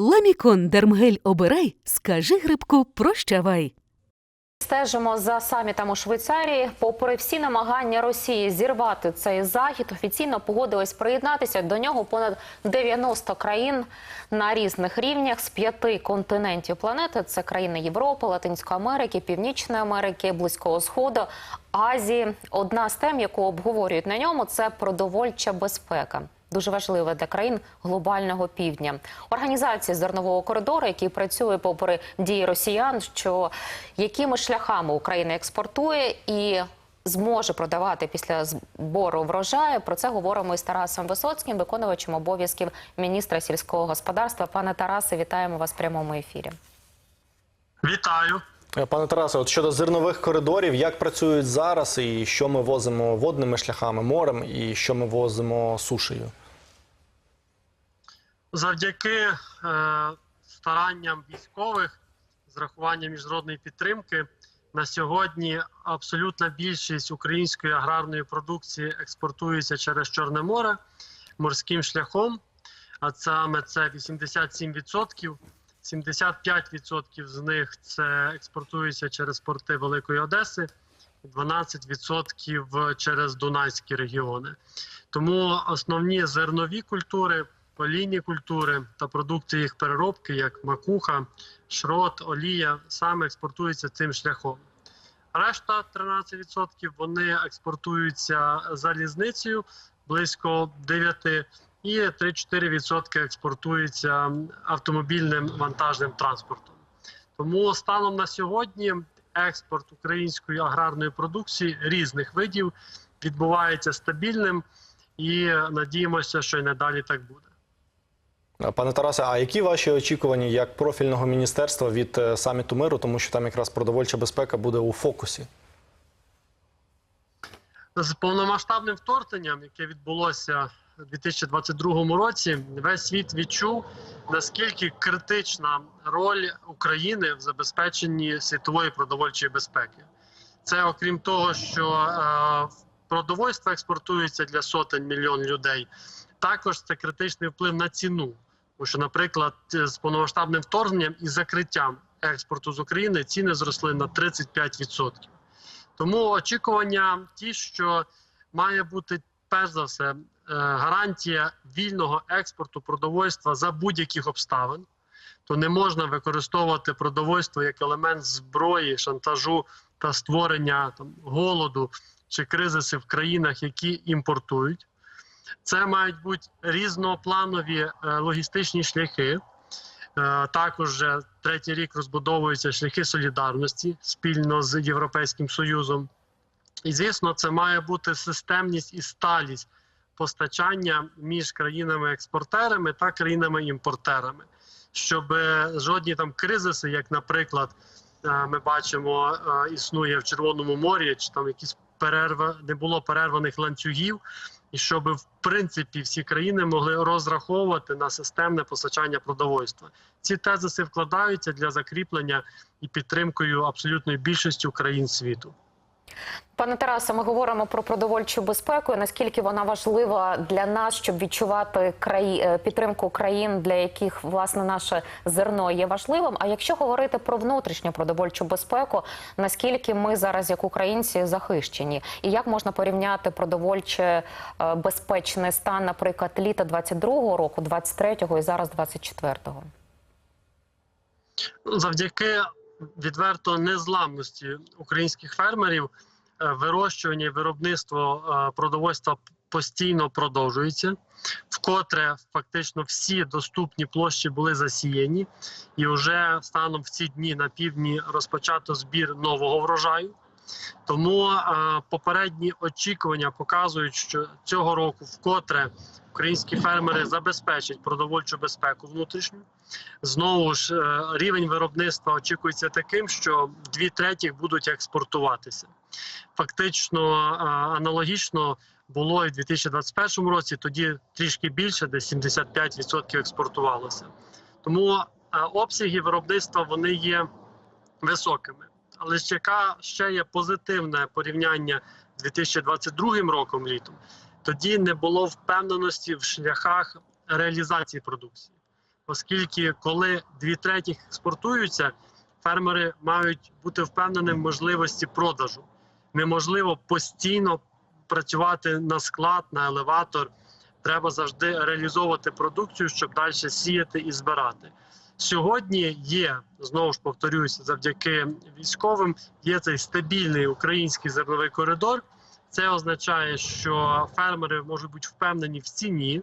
Ламікон Дермгель обирай, скажи грибку прощавай. Стежимо за самітом у Швейцарії. Попри всі намагання Росії зірвати цей захід, офіційно погодились приєднатися до нього понад 90 країн на різних рівнях з п'яти континентів планети. Це країни Європи, Латинської Америки, Північної Америки, Близького Сходу, Азії. Одна з тем, яку обговорюють на ньому, це продовольча безпека. Дуже важлива для країн глобального півдня. Організація зернового коридору, який працює попри дії росіян, що якими шляхами Україна експортує і зможе продавати після збору врожаю. Про це говоримо із Тарасом Висоцьким, виконувачем обов'язків міністра сільського господарства. Пане Тарасе, вітаємо вас в прямому ефірі. Вітаю. Е, Пане Тарасе, от щодо зернових коридорів, як працюють зараз, і що ми возимо водними шляхами морем, і що ми возимо сушею? Завдяки е, старанням військових з рахуванням міжнародної підтримки на сьогодні абсолютна більшість української аграрної продукції експортується через Чорне море морським шляхом. А саме це 87%. 75% з них це експортується через порти Великої Одеси, 12% через Дунайські регіони. Тому основні зернові культури, олійні культури та продукти їх переробки, як макуха, шрот, олія, саме експортуються цим шляхом. Решта 13% вони експортуються залізницею близько 9%, і 3-4% експортується автомобільним вантажним транспортом. Тому станом на сьогодні експорт української аграрної продукції різних видів відбувається стабільним і надіємося, що й надалі так буде. Пане Тарасе, а які ваші очікування як профільного міністерства від е, саміту миру, тому що там якраз продовольча безпека буде у фокусі? З повномасштабним вторгненням, яке відбулося у 2022 році, весь світ відчув наскільки критична роль України в забезпеченні світової продовольчої безпеки. Це окрім того, що е, продовольство експортується для сотень мільйон людей. Також це критичний вплив на ціну. Тому що, наприклад, з повномасштабним вторгненням і закриттям експорту з України ціни зросли на 35%. Тому очікування ті, що має бути перш за все е, гарантія вільного експорту продовольства за будь-яких обставин, то не можна використовувати продовольство як елемент зброї, шантажу та створення там голоду чи кризиси в країнах, які імпортують. Це мають бути різнопланові е, логістичні шляхи. Е, Також третій рік розбудовуються шляхи солідарності спільно з Європейським Союзом. І звісно, це має бути системність і сталість постачання між країнами-експортерами та країнами-імпортерами, щоб е, жодні там кризиси, як, наприклад, ми бачимо, існує в Червоному морі, чи там якісь перерва не було перерваних ланцюгів, і щоб в принципі всі країни могли розраховувати на системне постачання продовольства. Ці тезиси вкладаються для закріплення і підтримкою абсолютної більшості країн світу. Пане Тарасе, ми говоримо про продовольчу безпеку. Наскільки вона важлива для нас, щоб відчувати краї... е, підтримку країн, для яких власне наше зерно є важливим. А якщо говорити про внутрішню продовольчу безпеку, наскільки ми зараз, як українці, захищені, і як можна порівняти продовольче е, безпечний стан, наприклад, літа 22-го року, 23-го і зараз 24-го? завдяки відверто незламності українських фермерів е, вирощування і виробництво е, продовольства постійно продовжується. Вкотре фактично всі доступні площі були засіяні, і вже станом в ці дні на півдні розпочато збір нового врожаю. Тому е, попередні очікування показують, що цього року вкотре українські фермери забезпечать продовольчу безпеку внутрішню. Знову ж е, рівень виробництва очікується таким, що дві третіх будуть експортуватися. Фактично е, аналогічно було і в 2021 році. Тоді трішки більше, десь 75% експортувалося. Тому обсяги виробництва вони є високими. Але ж яка ще є позитивне порівняння з 2022 роком літом, тоді не було впевненості в шляхах реалізації продукції. оскільки коли дві третіх експортуються, фермери мають бути впевнені в можливості продажу. Неможливо постійно працювати на склад, на елеватор. Треба завжди реалізовувати продукцію, щоб далі сіяти і збирати. Сьогодні є знову ж повторюсь, завдяки військовим. Є цей стабільний український зерновий коридор. Це означає, що фермери можуть бути впевнені в ціні.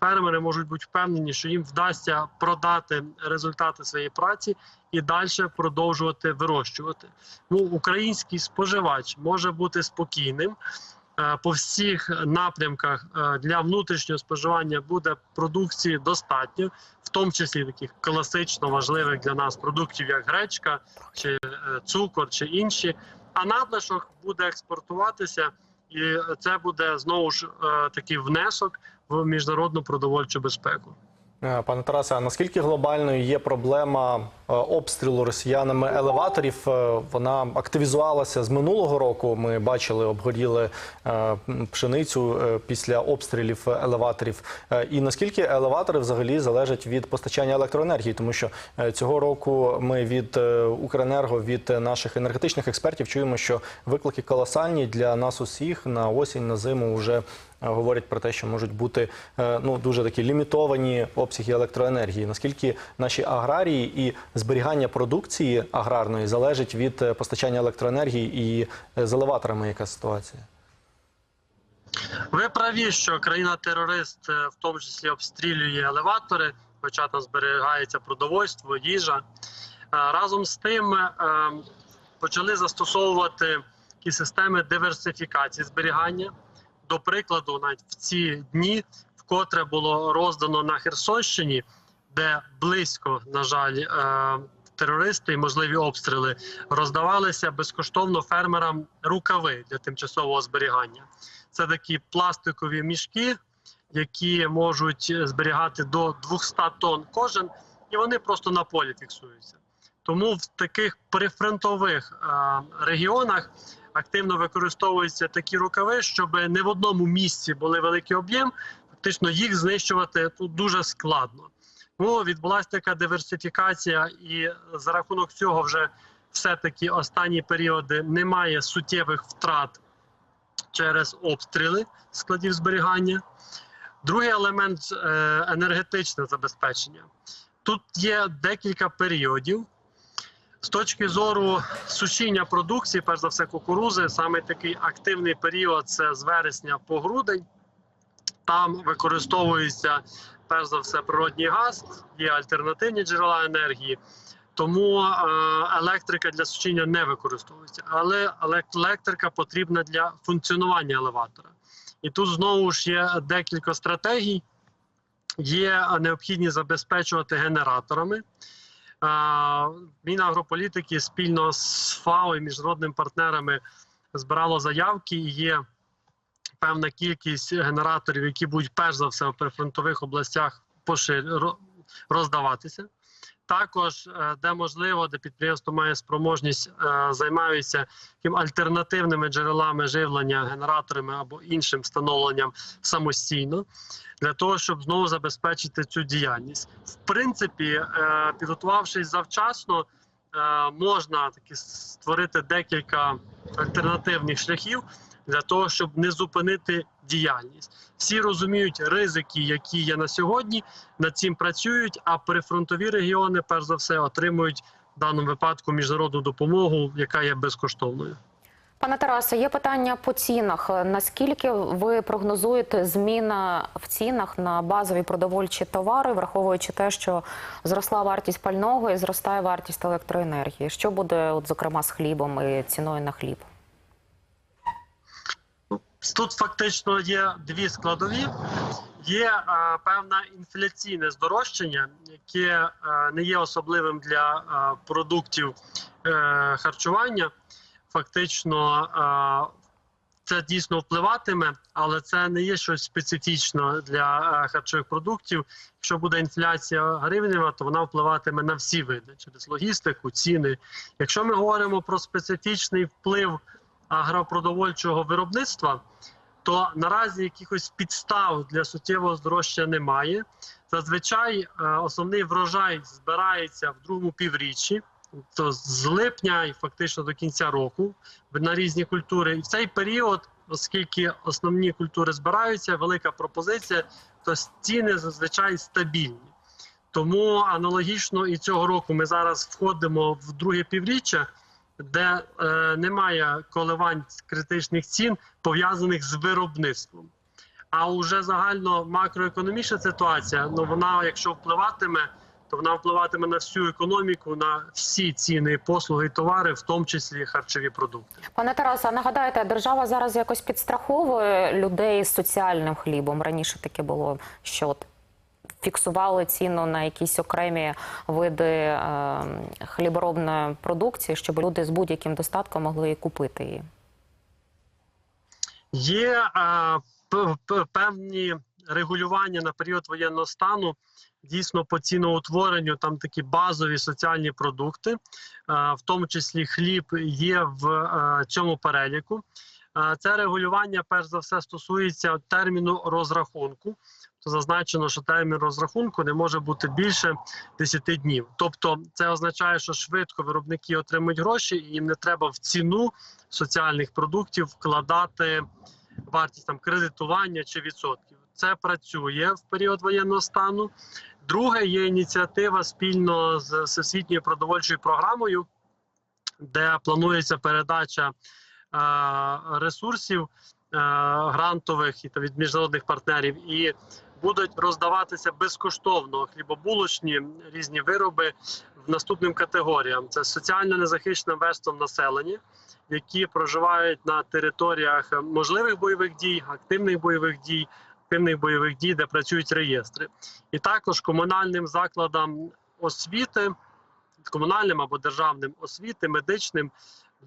Фермери можуть бути впевнені, що їм вдасться продати результати своєї праці і далі продовжувати вирощувати. Ну, український споживач може бути спокійним. Е, По всіх напрямках е, для внутрішнього споживання буде продукції достатньо, в тому числі таких класично важливих для нас продуктів, як гречка, чи е, цукор, чи інші. А надлишок буде експортуватися, і це буде знову ж такий внесок в міжнародну продовольчу безпеку. Е, Пане Тарасе, а наскільки глобальною є проблема е, обстрілу росіянами елеваторів? Е, Вона активізувалася з минулого року. Ми бачили, обгоріли пшеницю після обстрілів елеваторів. І наскільки елеватори взагалі залежать від постачання електроенергії? Тому що цього року ми від Укренерго, від наших енергетичних експертів чуємо, що виклики колосальні для нас усіх на осінь, на зиму вже. Е, Говорять про те, що можуть бути е, ну дуже такі лімітовані обсяги електроенергії. Наскільки наші аграрії і зберігання продукції аграрної залежить від е, постачання електроенергії і з елеваторами, яка ситуація? Ви праві, що країна-терорист в тому числі обстрілює елеватори, хоча там зберігається продовольство, їжа. Разом з тим почали застосовувати такі системи диверсифікації зберігання. До прикладу, навіть в ці дні, вкотре було роздано на Херсонщині, де близько, на жаль, е, терористи і можливі обстріли роздавалися безкоштовно фермерам рукави для тимчасового зберігання. Це такі пластикові мішки, які можуть зберігати до 200 тонн кожен, і вони просто на полі фіксуються. Тому в таких прифронтових е, регіонах активно використовуються такі рукави, щоб не в одному місці були великий об'єм. Фактично їх знищувати тут дуже складно. Ну, відбулася така диверсифікація, і за рахунок цього вже все-таки останні періоди немає суттєвих втрат через обстріли складів зберігання. Другий елемент е, енергетичне забезпечення. Тут є декілька періодів. З точки зору сушіння продукції, перш за все, кукурузи, саме такий активний період це з вересня по грудень. Там використовується перш за все природній газ, є альтернативні джерела енергії. Тому е, електрика для сушіння не використовується. Але електрика потрібна для функціонування елеватора. І тут знову ж є декілька стратегій. Є необхідність забезпечувати генераторами. Мінагрополітики спільно з ФАО і міжнародними партнерами збирало заявки. Є певна кількість генераторів, які будуть перш за все в прифронтових областях роздаватися. Також, е, де можливо, де підприємство має спроможність, е, займаються таким альтернативними джерелами живлення, генераторами або іншим встановленням самостійно, для того, щоб знову забезпечити цю діяльність. В принципі, е, підготувавшись завчасно, можна таки створити декілька альтернативних шляхів для того, щоб не зупинити діяльність. Всі розуміють ризики, які є на сьогодні, над цим працюють. А прифронтові регіони, перш за все, отримують в даному випадку міжнародну допомогу, яка є безкоштовною. Пане Тарасе, є питання по цінах. Наскільки ви прогнозуєте зміна в цінах на базові продовольчі товари, враховуючи те, що зросла вартість пального і зростає вартість електроенергії? Що буде, от, зокрема, з хлібом і ціною на хліб? Тут фактично є дві складові. Є е, певне інфляційне здорожчання, яке е, не є особливим для е, продуктів е, харчування. Фактично, е, це дійсно впливатиме, але це не є щось специфічне для е, харчових продуктів. Якщо буде інфляція гривнева, то вона впливатиме на всі види через логістику, ціни. Якщо ми говоримо про специфічний вплив агропродовольчого виробництва, то наразі якихось підстав для суттєвого здорожчання немає. Зазвичай е, основний врожай збирається в другому півріччі, то з липня і фактично до кінця року на різні культури. І в цей період, оскільки основні культури збираються, велика пропозиція, то ціни зазвичай стабільні. Тому аналогічно і цього року ми зараз входимо в друге півріччя, де е, немає коливань критичних цін, пов'язаних з виробництвом. А уже загально макроекономічна ситуація, ну вона, якщо впливатиме, то вона впливатиме на всю економіку, на всі ціни, послуги, товари, в тому числі харчові продукти. Пане Тарасе, нагадайте, держава зараз якось підстраховує людей з соціальним хлібом. Раніше таке було, що от фіксували ціну на якісь окремі види е, хліборобної продукції, щоб люди з будь-яким достатком могли і купити її. Є е, певні регулювання на період воєнного стану. Дійсно, по ціноутворенню там такі базові соціальні продукти, е, в тому числі хліб, є в цьому переліку. Це регулювання, перш за все, стосується терміну розрахунку. То зазначено, що термін розрахунку не може бути більше 10 днів. Тобто, це означає, що швидко виробники отримують гроші, і їм не треба в ціну соціальних продуктів вкладати вартість там кредитування чи відсотків. Це працює в період воєнного стану. Друге є ініціатива спільно з всесвітньою продовольчою програмою, де планується передача ресурсів е, грантових і та від міжнародних партнерів, і будуть роздаватися безкоштовно хлібобулочні різні вироби в наступним категоріям: це соціально незахищеним верством населення, які проживають на територіях можливих бойових дій, активних бойових дій, активних бойових дій, де працюють реєстри, і також комунальним закладам освіти, комунальним або державним освіти, медичним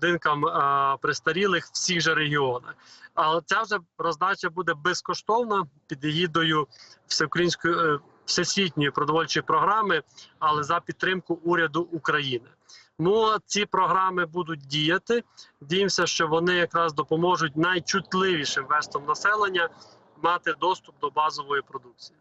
будинкам е, престарілих всіх же регіонах. Але ця вже роздача буде безкоштовна під егідою всеукраїнської е, всесвітньої продовольчої програми, але за підтримку уряду України. Ну, ці програми будуть діяти. Діємося, що вони якраз допоможуть найчутливішим верствам населення мати доступ до базової продукції.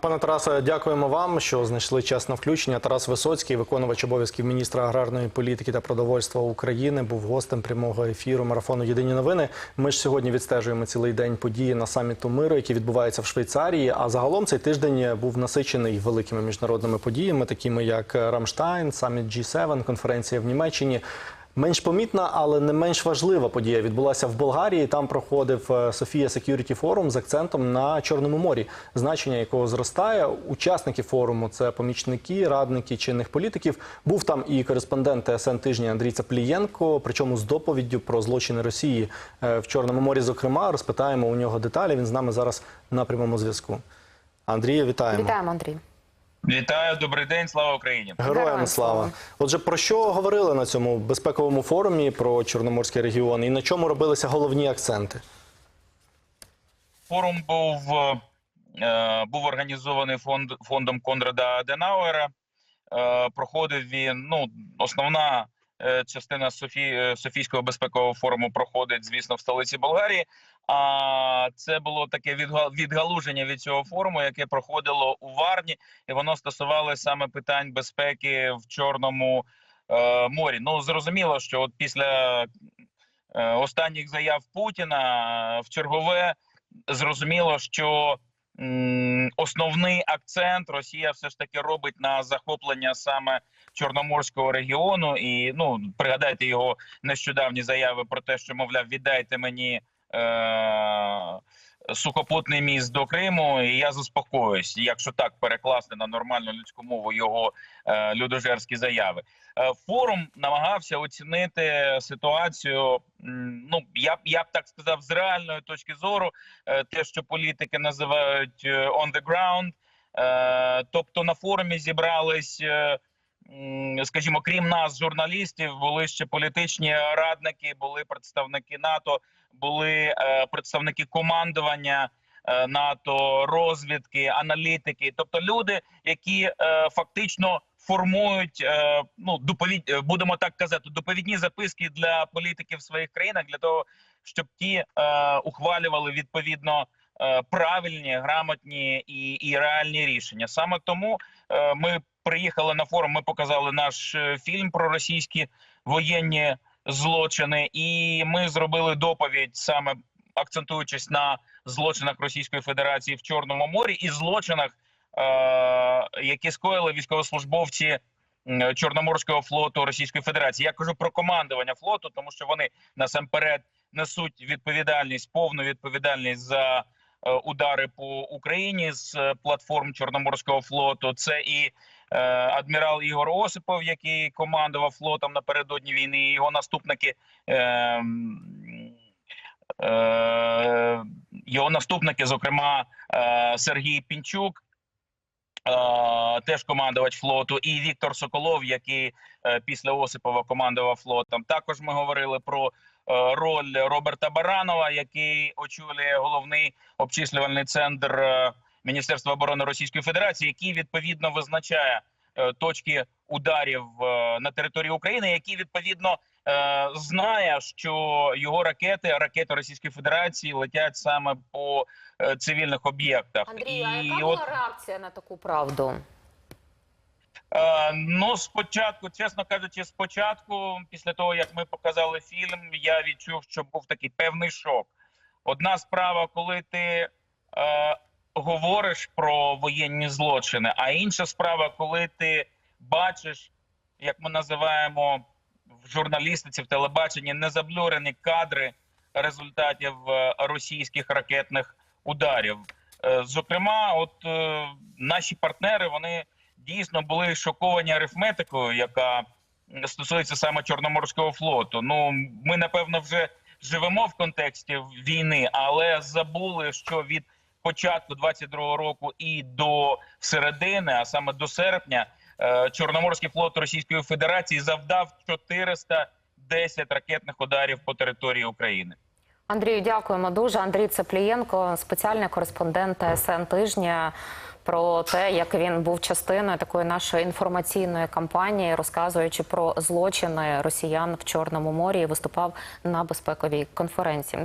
Пане Тарасе, дякуємо вам, що знайшли час на включення. Тарас Висоцький, виконувач обов'язків міністра аграрної політики та продовольства України, був гостем прямого ефіру марафону Єдині новини. Ми ж сьогодні відстежуємо цілий день події на саміту миру, які відбуваються в Швейцарії. А загалом цей тиждень був насичений великими міжнародними подіями, такими як Рамштайн, саміт G7, конференція в Німеччині. Менш помітна, але не менш важлива подія відбулася в Болгарії. Там проходив е, Софія Security Forum з акцентом на Чорному морі, значення якого зростає. Учасники форуму це помічники, радники чинних політиків. Був там і кореспондент ТСН тижня Андрій Цаплієнко. Причому з доповіддю про злочини Росії е, в Чорному морі. Зокрема, розпитаємо у нього деталі. Він з нами зараз на прямому зв'язку. Андрія, вітаємо. Вітаємо, Андрій. Вітаю, добрий день, слава Україні. Героям слава. Отже, про що говорили на цьому безпековому форумі про Чорноморський регіон і на чому робилися головні акценти? Форум був, е, був організований фонд, фондом Конрада Аденауера. Е, проходив він. Ну, основна частина Софі, е, Софійського безпекового форуму проходить, звісно, в столиці Болгарії. А це було таке відга- відгалуження від цього форуму, яке проходило у Варні, і воно стосувалося саме питань безпеки в Чорному е, морі. Ну зрозуміло, що от після е, останніх заяв Путіна е, в чергове зрозуміло, що основний акцент Росія все ж таки робить на захоплення саме Чорноморського регіону. І ну пригадайте його нещодавні заяви про те, що мовляв, віддайте мені. Е- Сухопутний міст до Криму, і я заспокоюсь, якщо так перекласти на нормальну людську мову його е, людожерські заяви. Е, форум намагався оцінити ситуацію. Ну я я б так сказав, з реальної точки зору, е, те, що політики називають е, on the ground. Е, Тобто на форумі зібрались, е, скажімо, крім нас, журналістів, були ще політичні радники, були представники НАТО, були е, представники командування. е, НАТО, розвідки, аналітики, тобто люди, які е, фактично формують е, ну доповідь, будемо так казати, доповідні записки для політиків в своїх країнах для того, щоб ті е, ухвалювали відповідно е, правильні, грамотні і, і реальні рішення. Саме тому е, ми приїхали на форум. Ми показали наш е, фільм про російські воєнні злочини, і ми зробили доповідь саме акцентуючись на злочинах Російської Федерації в Чорному морі і злочинах, е, які скоїли військовослужбовці Чорноморського флоту Російської Федерації. Я кажу про командування флоту, тому що вони насамперед несуть відповідальність, повну відповідальність за е, удари по Україні з платформ Чорноморського флоту. Це і адмірал Ігор Осипов, який командував флотом напередодні війни, і його наступники. Е, е, його наступники, зокрема е, Сергій Пінчук, е, теж командувач флоту, і Віктор Соколов, який е, після Осипова командував флотом. Також ми говорили про е, роль Роберта Баранова, який очолює головний обчислювальний центр е, Міністерства оборони Російської Федерації, який відповідно визначає е, точки ударів е, на території України, які відповідно е, знає, що його ракети, ракети Російської Федерації летять саме по цивільних об'єктах. Андрію, а яка от була реакція на таку правду? Ну, спочатку, чесно кажучи, спочатку, після того як ми показали фільм, я відчув, що був такий певний шок. Одна справа, коли ти е, говориш про воєнні злочини, а інша справа, коли ти бачиш, як ми називаємо в журналістиці, в телебаченні, незаблюрені кадри результатів е, російських ракетних ударів. Е, Зокрема, от е, наші партнери вони дійсно були шоковані арифметикою, яка стосується саме Чорноморського флоту. Ну ми напевно вже живемо в контексті війни, але забули, що від початку 22-го року і до середини, а саме до серпня, е, Чорноморський флот Російської Федерації завдав 410 ракетних ударів по території України. Андрію, дякуємо дуже. Андрій Цеплієнко, спеціальний кореспондент СН тижня. Про те, як він був частиною такої нашої інформаційної кампанії, розказуючи про злочини росіян в Чорному морі, і виступав на безпековій конференції.